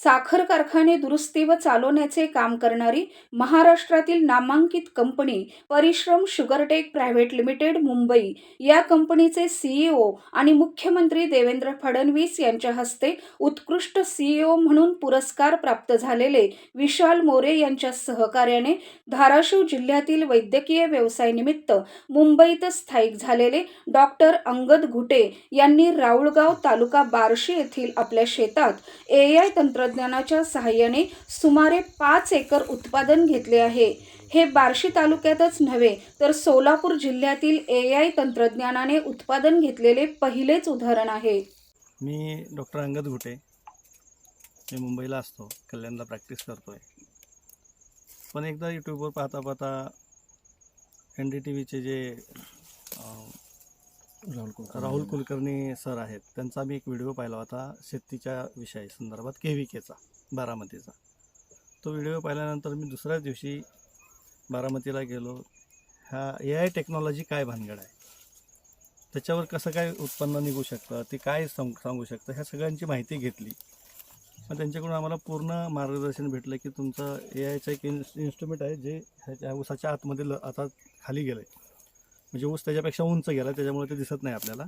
साखर कारखाने दुरुस्ती व चालवण्याचे काम करणारी महाराष्ट्रातील नामांकित कंपनी परिश्रम शुगरटेक प्रायव्हेट लिमिटेड मुंबई. या कंपनीचे सीईओ आणि मुख्यमंत्री देवेंद्र फडणवीस यांच्या हस्ते उत्कृष्ट सीईओ म्हणून पुरस्कार प्राप्त झालेले विशाल मोरे यांच्या सहकार्याने धाराशिव जिल्ह्यातील वैद्यकीय व्यवसायानिमित्त मुंबईत स्थायिक झालेले डॉक्टर अंगद घुटे यांनी राऊळगाव तालुका बार्शी येथील आपल्या शेतात ए आय तंत्रज्ञानाच्या सहाय्याने सुमारे पाच एकर उत्पादन घेतले आहे. हे बार्शी तालुक्यातच नव्हे तर सोलापूर जिल्ह्यातील ए आय तंत्रज्ञानाने उत्पादन घेतलेले पहिलेच उदाहरण आहे. मी डॉक्टर अंगद घुटे. मी मुंबईला असतो कल्याणला प्रॅक्टिस करतो आहे पण एकदा यूट्यूबवर पाहता पाहता एन डी टी व्हीचे जे राहुल राहुल कुलकर्णी सर आहेत. त्यांचा मी एक व्हिडिओ पाहिला होता शेतीच्या विषयी संदर्भात के व्ही केचा बारामतीचा. तो व्हिडिओ पाहिल्यानंतर मी दुसऱ्याच दिवशी बारामतीला गेलो. ह्या ए आय टेक्नॉलॉजी काय भानगड आहे? त्याच्यावर कसं काय उत्पन्न निघू शकतं? ते काय सांग सांगू शकतं? ह्या सगळ्यांची माहिती घेतली. मग त्यांच्याकडून आम्हाला पूर्ण मार्गदर्शन भेटलं की तुमचं ए आयचं एक इन्स्ट्रुमेंट आहे जे ह्याच्या ऊसाच्या आतमध्ये ल आता खाली गेलं आहे म्हणजे ऊस त्याच्यापेक्षा उंच गेला त्याच्यामुळे ते दिसत नाही आपल्याला.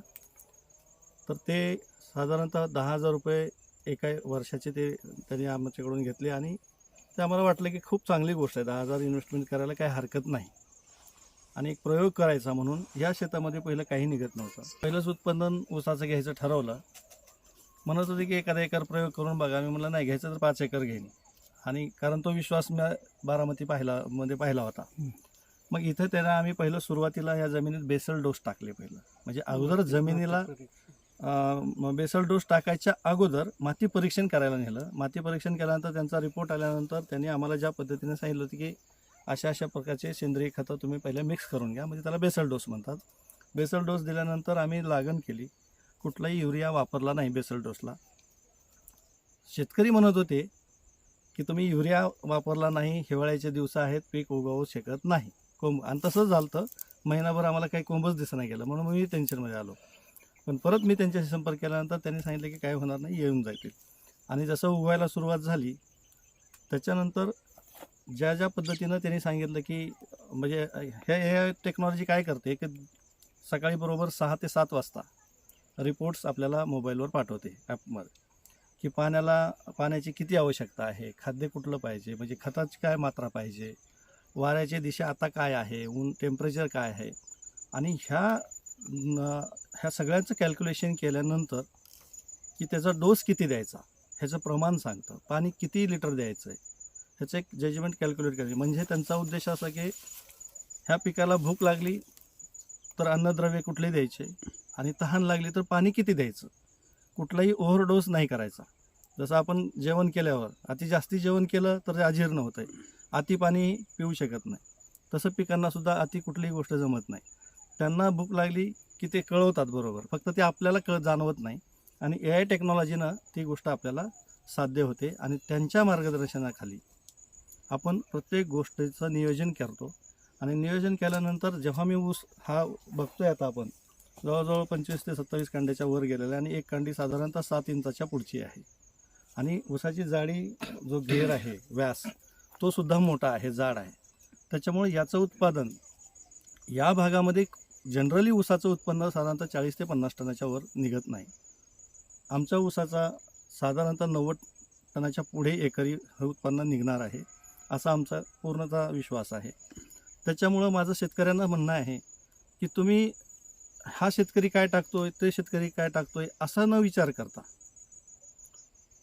तर ते साधारणतः दहा हजार रुपये एका वर्षाचे ते त्यांनी आमच्याकडून घेतले आणि ते आम्हाला वाटलं की खूप चांगली गोष्ट आहे. दहा हजार इन्व्हेस्टमेंट करायला काही हरकत नाही. आणि एक प्रयोग करायचा म्हणून या शेतामध्ये पहिलं काही निघत नव्हतं. पहिलंच उत्पादन ऊसाचं घ्यायचं ठरवलं. म्हणत होते की एखादा एकर प्रयोग करून बघा. मी मला नाही घ्यायचं तर पाच एकर घेईन. आणि कारण तो विश्वास मी बारामती पाहिला मध्ये पाहिला होता. मग इथं त्यांना आम्ही पहिलं सुरुवातीला या जमिनीत बेसल डोस टाकले पहिलं. म्हणजे अगोदर जमिनीला बेसल डोस टाकायच्या अगोदर माती परीक्षण करायला नेलं. माती परीक्षण केल्यानंतर त्यांचा रिपोर्ट आल्यानंतर त्यांनी आम्हाला ज्या पद्धतीने सांगितलं होतं की अशा अशा प्रकारचे सेंद्रिय खतं तुम्ही पहिले मिक्स करून घ्या. म्हणजे त्याला बेसल डोस म्हणतात. बेसल डोस दिल्यानंतर आम्ही लागण केली. कुठलाही युरिया वापरला नाही बेसल डोसला. शेतकरी म्हणत होते की तुम्ही युरिया वापरला नाही हिवाळ्याचे दिवस आहेत पीक उगवू शकत नाही. कोंब आणि तसंच झालं तर महिनाभर आम्हाला काही कोंबच दिसना गेलं. म्हणून मी टेन्शनमध्ये आलो. पण परत मी त्यांच्याशी संपर्क केल्यानंतर त्यांनी सांगितलं की काय होणार नाही येऊन जातील आणि जसं उगवायला सुरुवात झाली त्याच्यानंतर ज्या ज्या पद्धतीनं त्यांनी सांगितलं की म्हणजे हे हे टेक्नॉलॉजी काय करते? की सकाळी बरोबर सहा ते सात वाजता रिपोर्ट्स आपल्याला मोबाईलवर पाठवते ॲपमध्ये की पाण्याला पाण्याची किती आवश्यकता आहे? खाद्य कुठलं पाहिजे? म्हणजे खताची काय मात्रा पाहिजे? वाऱ्याची दिशा आता काय आहे? ऊन टेम्परेचर काय आहे? आणि ह्या न- ह्या सगळ्यांचं कॅल्क्युलेशन केल्यानंतर की त्याचा डोस किती द्यायचा? ह्याचं प्रमाण सांगतं. पाणी किती लिटर द्यायचं आहे ह्याचं एक जजमेंट कॅल्क्युलेट करायचं. म्हणजे त्यांचा उद्देश असा की ह्या पिकाला भूक लागली तर अन्नद्रव्य कुठले द्यायचे? आणि तहान लागली तर पाणी किती द्यायचं? कुठलाही ओव्हरडोस नाही करायचा. जसं आपण जेवण केल्यावर अति जास्ती जेवण केलं तर ते अजीर्ण होतं आहे अति पाणी पिऊ शकत नाही. तसं पिकांनासुद्धा अति कुठलीही गोष्ट जमत नाही. त्यांना भूक लागली की ते कळवतात बरोबर. फक्त ते आपल्याला कळ जाणवत नाही आणि ए आय टेक्नॉलॉजीनं ती गोष्ट आपल्याला साध्य होते आणि त्यांच्या मार्गदर्शनाखाली आपण प्रत्येक गोष्टीचं नियोजन करतो आणि नियोजन केल्यानंतर जेव्हा मी ऊस हा बघतोय आता आपण जवळजवळ पंचवीस ते सत्तावीस कांड्याच्या वर गेलेला आणि एक कांडी साधारणतः सात इंचाच्या पुढची आहे. आणि ऊसाची जाडी जो घेर आहे व्यास तो सुद्धा मोठा आहे जाड आहे. त्याच्यामुळे याचं उत्पादन या भागामध्ये जनरली ऊसाचं उत्पन्न साधारणतः चाळीस ते पन्नास टनाच्या वर निघत नाही. आमच्या ऊसाचा साधारणतः नव्वद टनाच्या पुढे एकरी हे उत्पन्न निघणार आहे असा आमचा पूर्णतः विश्वास आहे. त्याच्यामुळं माझं शेतकऱ्यांना म्हणणं आहे की तुम्ही हा शेतकरी काय टाकतोय ते शेतकरी काय टाकतोय असा न विचार करता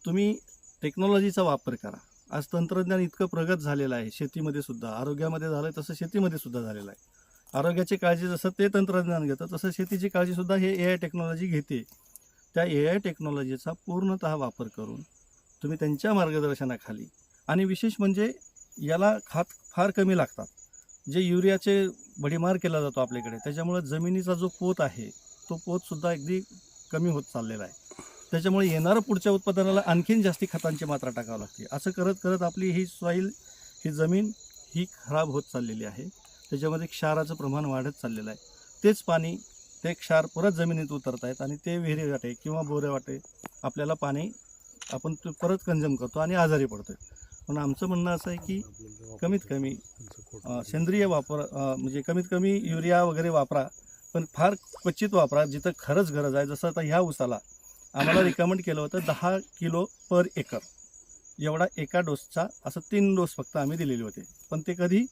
तुम्ही टेक्नॉलॉजीचा वापर करा. आज तंत्रज्ञान इतकं प्रगत झालेलं आहे शेतीमध्ये सुद्धा. आरोग्यामध्ये झालं आहे तसं शेतीमध्ये सुद्धा झालेलं आहे. आरोग्याची काळजी जसं ते तंत्रज्ञान घेतं तसं शेतीची काळजी सुद्धा हे ए आय टेक्नॉलॉजी घेते. त्या ए आय टेक्नॉलॉजीचा पूर्णतः वापर करून तुम्ही त्यांच्या मार्गदर्शनाखाली आणि विशेष म्हणजे याला खात फार कमी लागतात. जे युरियाचे भडीमार केला जातो आपल्याकडे त्याच्यामुळं जमिनीचा जो पोत आहे तो पोतसुद्धा अगदी कमी होत चाललेला आहे. त्याच्यामुळे येणारं पुढच्या उत्पादनाला आणखीन जास्ती खतांची मात्रा टाकावी लागते. असं करत करत आपली ही सॉईल ही जमीन ही खराब होत चाललेली आहे. त्याच्यामध्ये क्षाराचं प्रमाण वाढत चाललेलं आहे. तेच पाणी ते क्षार परत जमिनीत उतरत आहेत आणि ते विहिरी वाटे किंवा बोरे वाटे आपल्याला पाणी आपण परत कंजम करतो आणि आजारी पडतोय. पण आमचं म्हणणं असं आहे की कमीत कमी सेंद्रिय वापर म्हणजे कमीत कमी युरिया वगैरे वापरा पण फार क्वचित वापरा जिथं खरंच गरज आहे. जसं आता ह्या उसाला आम्हाला रिकमेंड केलं होतं दहा किलो पर एकर. एवढा एका डोसचा असं तीन डोस फक्त आम्ही दिलेले होते. पण ते कधी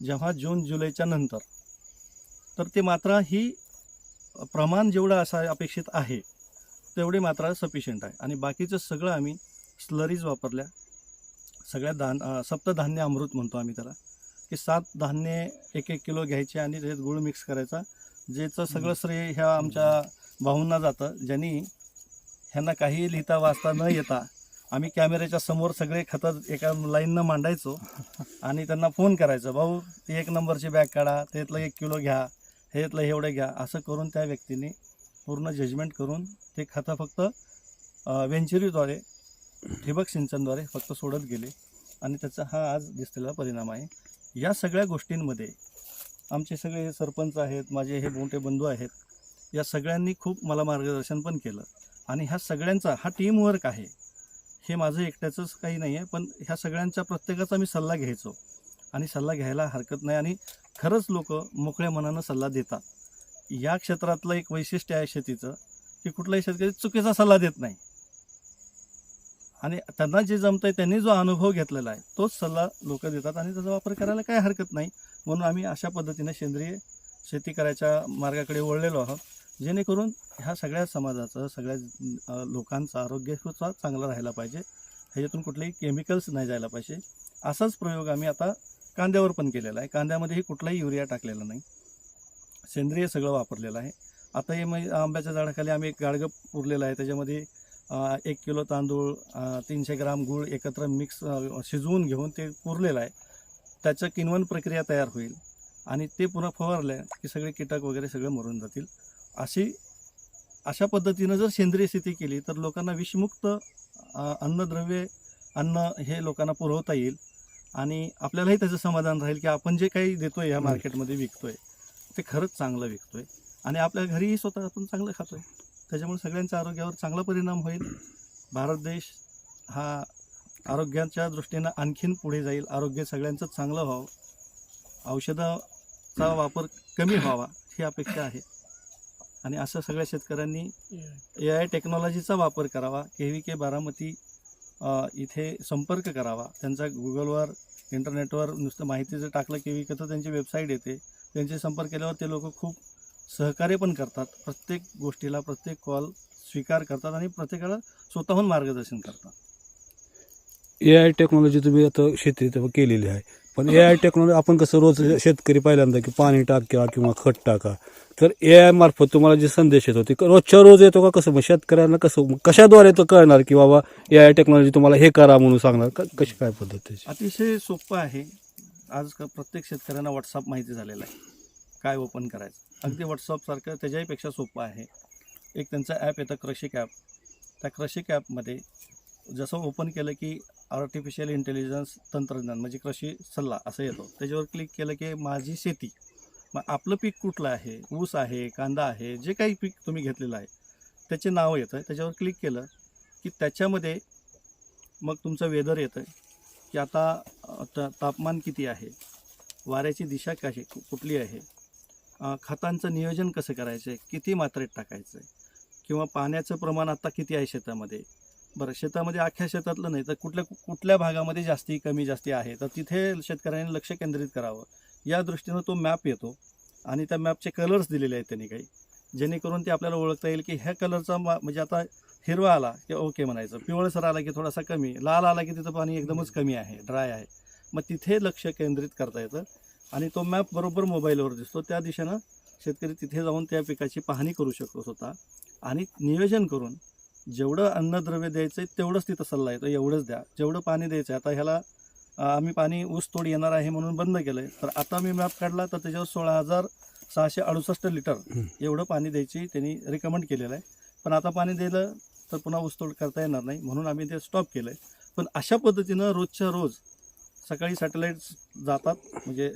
जेव्हा जून जुलैच्या नंतर. तर ते मात्रा ही प्रमाण जेवढं असं अपेक्षित आहे तेवढी मात्रा सफिशियंट आहे. आणि बाकीचं सगळं आम्ही स्लरीज वापरल्या. सगळ्या धान सप्तधान्य अमृत म्हणतो आम्ही त्याला. की सात धान्य एक एक किलो घ्यायचे आणि त्याच्यात गुळ मिक्स करायचा. ज्याचं सगळं श्रेय ह्या आमच्या भाऊंना जातं. ज्यांनी ह्यांना काही लिहिता वाचता न येता आम्ही कॅमेऱ्याच्या समोर सगळे खतं एका लाईननं मांडायचो आणि त्यांना फोन करायचो भाऊ ते एक नंबरची बॅग काढा त्यातलं एक किलो घ्या ह्यातलं एवढं घ्या. असं करून त्या व्यक्तीने पूर्ण जजमेंट करून ते खतं फक्त वेंचुरीद्वारे ठिबक सिंचनद्वारे फक्त सोडत गेले. आणि त्याचा हा आज दिसलेला परिणाम आहे. या सगळ्या गोष्टींमध्ये आमचे सगळे सरपंच आहेत माझे हे मोठे बंधू आहेत या सगळ्यांनी खूप मला मार्गदर्शन पण केलं. आणि ह्या सगळ्यांचा हा टीमवर्क आहे. हे माझं एकट्याचंच काही नाही आहे पण ह्या सगळ्यांच्या प्रत्येकाचा मी सल्ला घ्यायचो. आणि सल्ला घ्यायला हरकत नाही आणि खरंच लोक मोकळ्या मनानं सल्ला देतात. या क्षेत्रातलं एक वैशिष्ट्य आहे शेतीचं की कुठलाही शेतकरी चुकीचा सल्ला देत नाही. आणि त्यांना जे जमतंय त्यांनी जो अनुभव घेतलेला आहे तोच सल्ला लोक देतात आणि त्याचा वापर करायला काही हरकत नाही. म्हणून आम्ही अशा पद्धतीने सेंद्रिय शेती करायच्या मार्गाकडे वळलेलो आहोत. जेणेकरून ह्या सगळ्या समाजाचं सगळ्या लोकांचं आरोग्य सुद्धा चांगलं राहायला पाहिजे. ह्याच्यातून कुठलेही केमिकल्स नाही जायला पाहिजे. असाच प्रयोग आम्ही आता कांद्यावर पण केलेला आहे. कांद्यामध्येही कुठलाही युरिया टाकलेला नाही. सेंद्रिय सगळं वापरलेलं आहे. आता हे मग आंब्याच्या झाडाखाली आम्ही एक गाडगं पुरलेलं आहे. त्याच्यामध्ये एक किलो तांदूळ तीनशे ग्राम गूळ एकत्र मिक्स शिजवून घेऊन ते पुरलेलं आहे. त्याचं किनवण प्रक्रिया तयार होईल. आणि ते पुन्हा फवारलं की सगळे कीटक वगैरे सगळे मरून जातील. अशी अशा पद्धतीनं जर सेंद्रिय शेती केली तर लोकांना विषमुक्त अन्नद्रव्ये अन्न हे लोकांना पुरवता येईल आणि आपल्यालाही त्याचं समाधान राहील की आपण जे काही देतोय या मार्केटमध्ये विकतोय ते खरंच चांगलं विकतोय आणि आपल्या घरीही स्वतः आपण चांगलं खातोय. त्याच्यामुळे सगळ्यांच्या आरोग्यावर चांगला परिणाम होईल. भारत देश हा आरोग्याच्या दृष्टीनं आणखीन पुढे जाईल. आरोग्य सगळ्यांचं चांगलं व्हावं. औषधाचा वापर कमी व्हावा ही अपेक्षा आहे. आणि असं सगळ्या शेतकऱ्यांनी ए आय टेक्नॉलॉजीचा वापर करावा के व्ही के बारामती इथे संपर्क करावा. त्यांचा गुगलवर इंटरनेटवर नुसतं माहिती जर टाकलं के व्ही के तर त्यांची वेबसाईट येते. त्यांचे संपर्क केल्यावर ते लोक खूप सहकार्य पण करतात. प्रत्येक गोष्टीला प्रत्येक कॉल स्वीकार करतात आणि प्रत्येकाला स्वतःहून मार्गदर्शन करतात. ए आय टेक्नॉलॉजी तुम्ही आता शेती केलेली आहे. पण ए आय टेक्नॉलॉजी आपण कसं रोज शेतकरी पहिल्यांदा की पाणी टाका किंवा खत टाका. तर ए आय मार्फत तुम्हाला जे संदेश येतो ते रोजच्या रोज येतो का कसं? मग शेतकऱ्यांना कसं कशाद्वारे तो कळणार की बाबा ए आय टेक्नॉलॉजी तुम्हाला हे करा म्हणून सांगणार? का कशी काय पद्धत अतिशय सोपं आहे. आज का प्रत्येक शेतकऱ्यांना व्हॉट्सअप माहिती झालेलं आहे. काय ओपन करायचं? अगदी व्हॉट्सअपसारखं त्याच्याहीपेक्षा सोपं आहे. एक त्यांचं ॲप येतं कृषिक ॲप त्या कृषिक ॲपमध्ये जसं ओपन केलं की आर्टिफिशियल इंटेलिजन्स तंत्रज्ञान म्हणजे कृषी सल्ला असं येतो. त्याच्यावर क्लिक केलं की माझी शेती मग आपलं पीक कुठलं आहे? ऊस आहे कांदा आहे जे काही पीक तुम्ही घेतलेलं आहे त्याचे नाव येतं त्याच्यावर क्लिक केलं की त्याच्यामध्ये मग तुमचं वेदर येतं की आता त- तापमान किती आहे? वाऱ्याची दिशा कशी कु- कुठली आहे? खतांचं नियोजन कसं करायचं आहे किती मात्रेत टाकायचं आहे किंवा पाण्याचं प्रमाण आता किती आहे शेतामध्ये? बरं शेतामध्ये अख्ख्या शेतातलं नाही तर कुठल्या कुठल्या भागामध्ये जास्ती कमी जास्ती आहे? तर तिथे शेतकऱ्यांनी लक्ष केंद्रित करावं. या दृष्टीनं तो मॅप येतो आणि त्या मॅपचे कलर्स दिलेले आहेत त्यांनी काही. जेणेकरून ते आपल्याला ओळखता येईल की ह्या कलरचा म्हणजे आता हिरवा आला की ओके म्हणायचं. पिवळसर आला की थोडासा कमी. लाल आला की तिथं पाणी एकदमच कमी आहे ड्राय आहे. मग तिथे लक्ष केंद्रित करता येतं आणि तो मॅप बरोबर मोबाईलवर दिसतो. त्या दिशेनं शेतकरी तिथे जाऊन त्या पिकाची पाहणी करू शकतो स्वतः आणि नियोजन करून जेवढं अन्नद्रव्य द्यायचं आहे तेवढंच तिथं सल्ला येतो एवढंच द्या. जेवढं पाणी द्यायचं आहे आता ह्याला आम्ही पाणी ऊस तोड येणार आहे म्हणून बंद केलं आहे तर आता मी मॅप काढला तर त्याच्यावर सोळा हजार सहाशे अडुसष्ट लिटर. एवढं पाणी द्यायची त्यांनी रिकमेंड केलेलं आहे. पण आता पाणी दिलं तर पुन्हा ऊसतोड करता येणार नाही. म्हणून आम्ही ते स्टॉप केलं आहे पण अशा पद्धतीनं रोजच्या रोज सकाळी सॅटेलाईट्स जातात. म्हणजे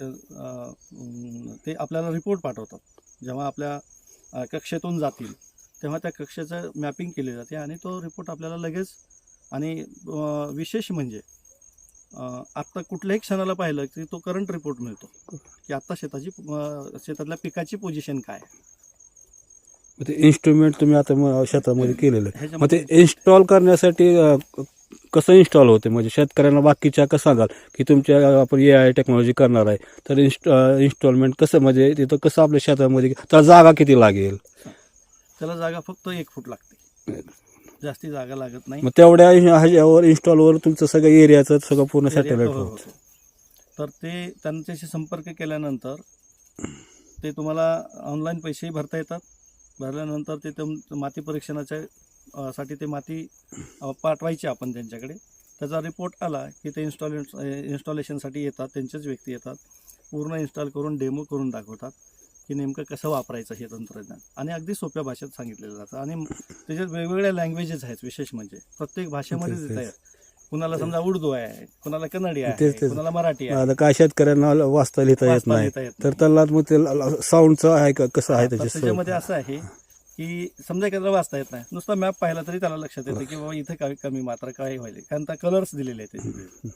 ते आपल्याला रिपोर्ट पाठवतात. जेव्हा आपल्या कक्षेतून जातील. तेव्हा त्या कक्षेचं मॅपिंग केली जाते आणि तो रिपोर्ट आपल्याला लगेच आणि विशेष म्हणजे आत्ता कुठल्याही क्षणाला पाहिलं की तो करंट रिपोर्ट मिळतो. की आत्ता शेताची शेतातल्या पिकाची पोझिशन काय ते इन्स्ट्रुमेंट तुम्ही आता शेतामध्ये केलेलं आहे. मग ते इन्स्टॉल करण्यासाठी कसं इन्स्टॉल होते? म्हणजे शेतकऱ्यांना बाकीच्या कसं सांगाल? की तुमच्या आपण ए आय टेक्नॉलॉजी करणार आहे. तर इन्स्ट इन्स्टॉलमेंट कसं म्हणजे तिथं कसं आपल्या शेतामध्ये त्याला जागा किती लागेल? त्याला जागा फक्त एक फूट लागते. जास्ती जागा लागत नाही. मग तेवढ्या ह्याच्यावर इन्स्टॉलवर तुमचं सगळं एरियाचं सगळं पूर्ण सॅटेलाइट cover होतं. होतो. तर ते त्यांच्याशी संपर्क केल्यानंतर ते तुम्हाला ऑनलाईन पैसेही भरता येतात. भरल्यानंतर ते तुम माती परीक्षणाच्या साठी ते माती पाठवायची आपण त्यांच्याकडे. त्याचा रिपोर्ट आला की ते इन्स्टॉल इन्स्टॉलेशनसाठी येतात त्यांचेच व्यक्ती येतात. पूर्ण इन्स्टॉल करून डेमो करून दाखवतात. की नेमकं कसं वापरायचं हे तंत्रज्ञान आणि अगदी सोप्या भाषेत सांगितलेलं जातं आणि त्याच्यात वेगवेगळ्या लँग्वेजेस आहेत विशेष म्हणजे प्रत्येक भाषेमध्ये कुणाला समजा उर्दू आहे कुणाला कन्नडी आहे. कुणाला मराठी आहे काय शेतकऱ्यांना वाचता लिहिता येत नाही तर. त्याला मग ते साऊंडचं आहे का कसं आहे? त्याच्यामध्ये असं आहे की समजा एखाद्याला वाचता येत नाही नुसता मॅप पाहिला तरी त्याला लक्षात येतं की बाबा इथे काय कमी मात्रा काय व्हायला कारण त्या कलर्स दिलेले आहेत.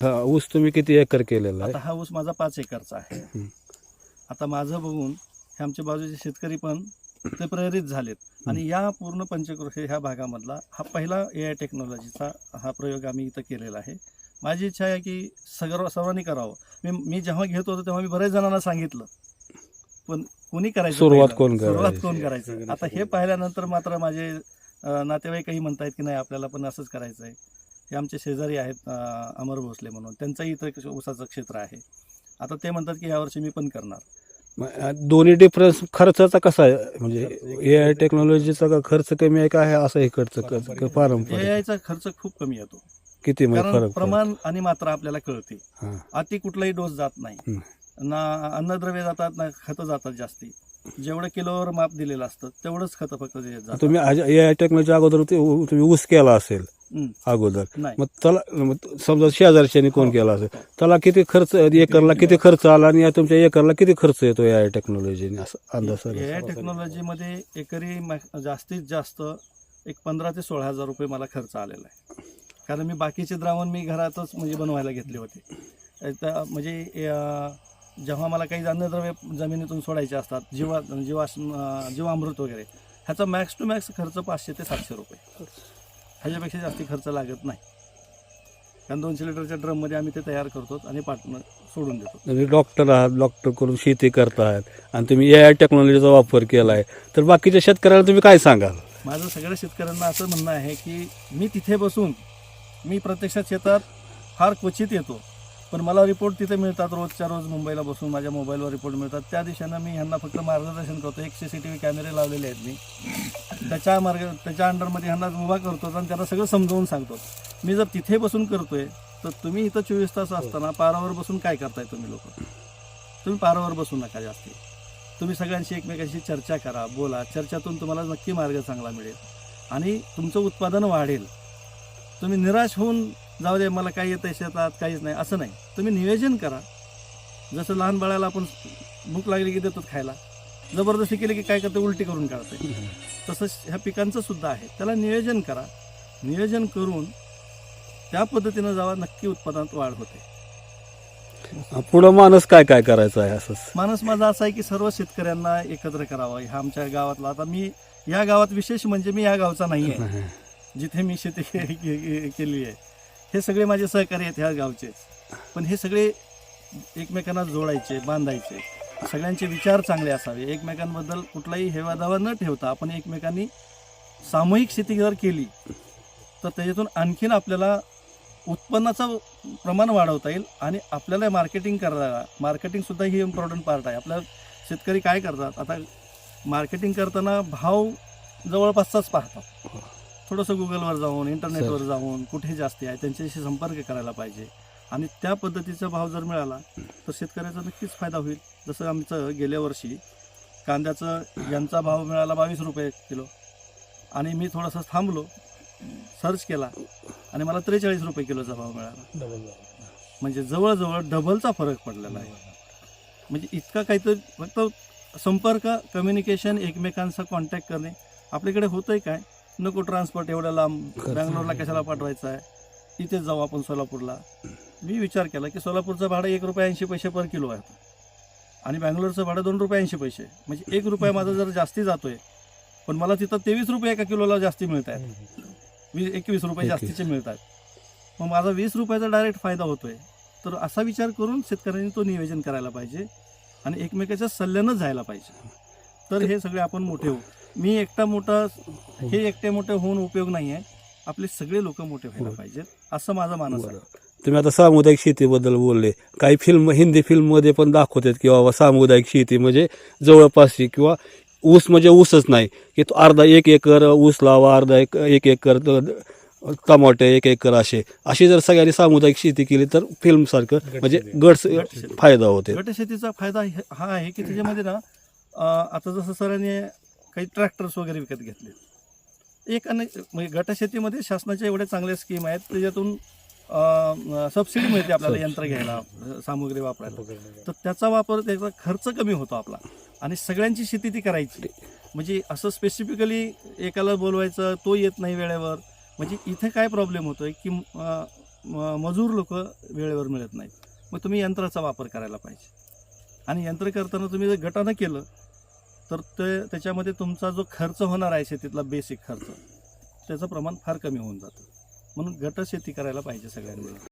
हा, ऊस तुम्ही किती एकर केलेला आहे हा ऊस माझा पाच एकरचा आहे. आता माझं बघून हे आमच्या बाजूचे शेतकरी पण ते प्रेरित झालेत. आणि या पूर्ण पंचक्रोशी ह्या भागामधला हा पहिला ए आय टेक्नॉलॉजीचा हा प्रयोग आम्ही इथं केलेला आहे. माझी इच्छा आहे की सगळं सर्वांनी करावं. मी मी जेव्हा घेत होतो तेव्हा मी बऱ्याच जणांना सांगितलं. पण कोणी करायचं सुरुवात? कोण सुरुवात करायची? कोण करायचं? आता हे पाहिल्यानंतर मात्र माझे नातेवाईकही म्हणतायत की नाही आपल्याला पण असंच करायचं आहे हे आमचे शेजारी आहेत अमर भोसले म्हणून. त्यांचंही इथं ऊसाचं क्षेत्र आहे. आता ते म्हणतात की यावर्षी मी पण करणार. दोन्ही डिफरन्स खर्चाचा कसा आहे? म्हणजे ए आय टेक्नॉलॉजीचा का खर्च कमी आहे का? आहे असं इकडचं खर्च पारंपरिक? आयचा खर्च खूप कमी येतो. किती म्हणजे कारण फरक? पडतो? प्रमाण आणि मात्रा आपल्याला कळते. हा. अति कुठलाही डोस जात नाही. ना अन्नद्रव्य जातात ना खतं जातात जास्ती. जेवढं किलोवर माप दिलेलं असतं तेवढंच खतं फक्त त्याच्यात जातात. तुम्ही ए आय टेक्नॉलॉजी अगोदर ते उ- तुम्ही ऊस केला असेल. अगोदर. नाही. मग त्याला समजा शेजारच्याने कोण हो. केला असेल त्याला किती खर्च एकरला किती खर्च आला आणि या तुमच्या एकरला किती खर्च येतो आय टेक्नॉलॉजीने असं अंदाज सर टेक्नॉलॉजीमध्ये एकरी जास्तीत जास्त एक पंधरा ते सोळा हजार रुपये मला खर्च आलेला आहे. कारण मी बाकीचे द्रावण मी घरातच म्हणजे बनवायला घेतले होते. म्हणजे जेव्हा मला काही अन्नद्रव्य जमिनीतून सोडायचे असतात जीवा जीवा जीवामृत वगैरे ह्याचा मॅक्स टू मॅक्स खर्च पाचशे ते सातशे रुपये. ह्याच्यापेक्षा जास्ती खर्च लागत नाही. कारण दोनशे लिटरच्या ड्रममध्ये आम्ही ते तयार करतो आणि पाठवून सोडून देतो. तुम्ही डॉक्टर आहात डॉक्टर करून शेती करतायत आणि तुम्ही ए आय टेक्नॉलॉजीचा वापर केलाय. तर बाकीच्या शेतकऱ्याला तुम्ही काय सांगाल? माझं सगळ्या शेतकऱ्यांना असं म्हणणं आहे की मी तिथे बसून मी प्रत्यक्षात शेतात फार क्वचित येतो. पण मला रिपोर्ट तिथे मिळतात रोजच्या रोज मुंबईला बसून माझ्या मोबाईलवर रिपोर्ट मिळतात. त्या दिशेनं मी ह्यांना फक्त मार्गदर्शन करतो. एक सी सी टी व्ही कॅमेरे लावलेले आहेत मी. त्याच्या मार्ग त्याच्या अंडरमध्ये ह्यांना उभा करतो आणि त्यांना सगळं समजावून सांगतो. मी जर तिथे बसून करतोय तर तुम्ही इथं चोवीस तास असताना पारावर बसून काय करताय तुम्ही लोक? तुम्ही पारावर बसू नका जास्ती. तुम्ही सगळ्यांशी एकमेकांशी चर्चा करा बोला. चर्चेतून तुम्हाला नक्की मार्ग चांगला मिळेल. आणि तुमचं उत्पादन वाढेल. तुम्ही निराश होऊन जाऊ दे मला काही येतं शेतात काहीच नाही. असं नाही. तुम्ही नियोजन करा. जसं लहान बाळाला आपण भूक लागली की देतो खायला जबरदस्ती केली की काय करते उलटी करून काढते तसंच ह्या पिकांचं सुद्धा आहे. त्याला नियोजन करा. नियोजन करून त्या पद्धतीनं जावा नक्की उत्पादनात वाढ होते. पुढं माणूस काय काय करायचं आहे असंच? मानस माझा असा आहे की सर्व शेतकऱ्यांना एकत्र करावं. ह्या आमच्या गावातला. आता मी या गावात विशेष म्हणजे मी या गावचा नाही आहे. जिथे मी शेती केली आहे. हे सगळे माझे सहकारी आहेत ह्या गावचे. पण हे सगळे एकमेकांना जोडायचे बांधायचे. सगळ्यांचे विचार चांगले असावे. एकमेकांबद्दल कुठलाही हेवादावा न ठेवता आपण एकमेकांनी सामूहिक शेती जर केली तर त्याच्यातून आणखीन आपल्याला उत्पन्नाचं प्रमाण वाढवता येईल आणि आपल्याला मार्केटिंग करायला मार्केटिंगसुद्धा ही इम्पॉर्टंट पार्ट आहे. आपल्या शेतकरी काय करतात? आता मार्केटिंग करताना भाव जवळपासचाच पाहतात. थोडंसं गुगलवर जाऊन इंटरनेटवर जाऊन कुठे जास्ती आहे त्यांच्याशी संपर्क करायला पाहिजे. आणि त्या पद्धतीचा भाव जर मिळाला तर शेतकऱ्याचा नक्कीच फायदा होईल. जसं आमचं गेल्या वर्षी कांद्याचं यांचा भाव मिळाला बावीस रुपये किलो. आणि मी थोडासा थांबलो सर्च केला आणि मला त्रेचाळीस रुपये किलोचा भाव मिळाला. म्हणजे जवळजवळ डबलचा फरक पडलेला आहे. म्हणजे इतका काहीतरी फक्त संपर्क कम्युनिकेशन एकमेकांचा कॉन्टॅक्ट करणे आपल्याकडे होतंय काय? नको ट्रान्सपोर्ट एवढ्या लांब. बँगलोरला कशाला पाठवायचं आहे इथेच जाऊ आपण सोलापूरला. मी विचार केला की सोलापूरचं भाडं एक रुपये ऐंशी पैसे पर किलो आहे. आणि बँगलोरचं भाडं दोन रुपये ऐंशी पैसे. म्हणजे एक रुपया माझा जर जास्ती जातोय पण मला तिथं तेवीस रुपये एका किलोला जास्ती मिळत आहेत. वीस एकवीस रुपये. जास्तीचे मिळत आहेत. मग माझा वीस रुपयाचा डायरेक्ट फायदा होतोय. तर असा विचार करून शेतकऱ्यांनी तो नियोजन करायला पाहिजे आणि एकमेकाच्या सल्ल्यानंच जायला पाहिजे. तर हे सगळे आपण मोठे होऊ. मी एकटा मोठा हे एकटे मोठे होऊन उपयोग नाही आहे आपले सगळे लोक मोठे व्हायला. पाहिजेत असं माझं मानस आहे. तुम्ही आता सामुदायिक शेतीबद्दल बोलले. काही फिल्म हिंदी फिल्ममध्ये पण दाखवतात की बाबा सामुदायिक शेती म्हणजे जवळपासची किंवा ऊस म्हणजे ऊसच नाही. की तो अर्धा एक एकर ऊस लावा अर्धा एक एक एकर टमाटे एक एकर असे. अशी जर सगळ्यांनी सामुदायिक शेती केली तर फिल्मसारखं म्हणजे गट्स गटशेती. फायदा होते. गटशेतीचा फायदा हे- आहे की त्याच्यामध्ये ना आता जसं सरांनी काही ट्रॅक्टर्स वगैरे विकत घेतले. एक अनेक म्हणजे गटशेतीमध्ये शासनाच्या एवढ्या चांगल्या स्कीम आहेत त्याच्यातून सबसिडी मिळते आपल्याला यंत्र घ्यायला सामुग्री वापरायला. तर त्याचा वापर त्याचा खर्च कमी होतो आपला. आणि सगळ्यांची शेती ती करायची. म्हणजे असं स्पेसिफिकली एकाला बोलवायचं तो येत नाही वेळेवर. म्हणजे इथे काय प्रॉब्लेम होतोय की अं, म- मजूर लोक वेळेवर मिळत नाहीत. मग तुम्ही यंत्राचा वापर करायला पाहिजे. आणि यंत्र करताना तुम्ही जर गटानं केलं तर ते त्याच्यामध्ये तुमचा जो खर्च होणार आहे शेतीतला बेसिक खर्च त्याचं प्रमाण फार कमी होऊन जातं. म्हणून गट शेती करायला पाहिजे सगळ्यांनी.